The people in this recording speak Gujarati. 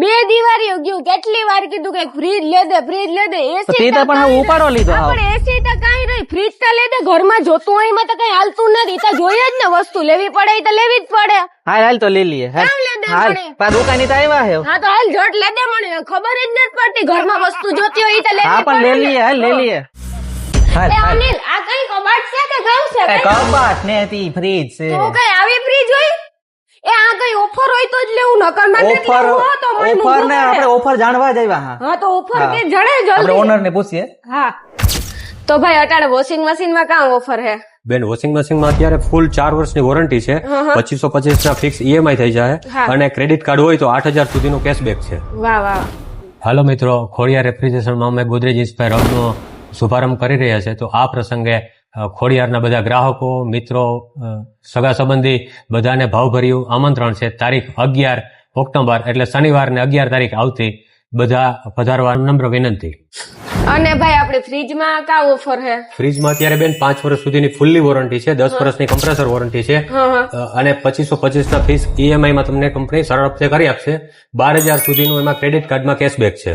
બે દિવાળી ગયું કેટલી વાર કીધું કે ફ્રીજ લે દે ફ્રીજ લે દે એસી તે પણ ઉપાડો લીધો પણ એસી તો કાઈ નહીં ફ્રીજ તો લે દે ઘરમાં જોતું હોય એમાં તો કઈ હાલતું નથી તો જોઈએ જ ને વસ્તુ લેવી પડે તો લેવી જ પડે. હાલ હાલ તો લઈ લઈએ હાલ. લે દે હાલ પા દુકાની તો આવ્યા હે? હા તો હાલ જોટ લે દે મને ખબર જ નથી પડતી ઘરમાં વસ્તુ જોતી હોય તો લેવી પણ પડે લઈ ને. લઈએ હાલ લઈ લઈએ. હાલ અનિલ આ કઈ કબાટ છે કે કઉ છે? કબાટ ને હતી ફ્રીજ છે. તો કઈ આવી કઈ ઓફર હોય તો જ લેવું નકર મને ઓફર ઓફર ને આપણે ઓફર જાણવા જ આવ્યા હા. હા તો ઓફર કે જણે આપણે જલ્દી. ઓનર ને પૂછીએ. હા. તો ભાઈ અટાણે વોશિંગ મશીનમાં કાં ઓફર હે? બેન વોશિંગ મશીનમાં અત્યારે ફૂલ ચાર વર્ષની વોરંટી છે. પચીસો પચીસ ના ફિક્સ ઈએમઆઈ થઈ જાય. અને ક્રેડિટ કાર્ડ હોય તો આઠ હજાર સુધીનું કેશબેક છે. વાહ વાહ. હાલો મિત્રો ખોડિયા રેફ્રિજરેશનમાં અમે ગોદરેજ ઇન્સ્પાયર હબનો શુભારંભ કરી રહ્યા છે. તો આ પ્રસંગે ખોડિયારના બધા ગ્રાહકો મિત્રો સગા સંબંધી બધાને ભાવભર્યું આમંત્રણ છે. તારીખ અગિયાર ઓક્ટોબર એટલે શનિવાર ને અગિયાર તારીખ આવતી બધા પધારવાનું નમ્ર વિનંતી. અને ભાઈ આપણે ફ્રીજમાં કા ઓફર હે? ફ્રીજમાં અત્યારે બેન પાંચ વર્ષ સુધીની ફૂલ્લી વોરંટી છે. દસ વર્ષની કમ્પ્રેસર વોરંટી છે. અને પચીસો પચીસ ના ફીસ ઈએમઆઈ માં તમને કંપની સરળ હપ્તે કરી આપશે. બાર હજાર સુધીનું એમાં ક્રેડિટ કાર્ડમાં કેશબેક છે.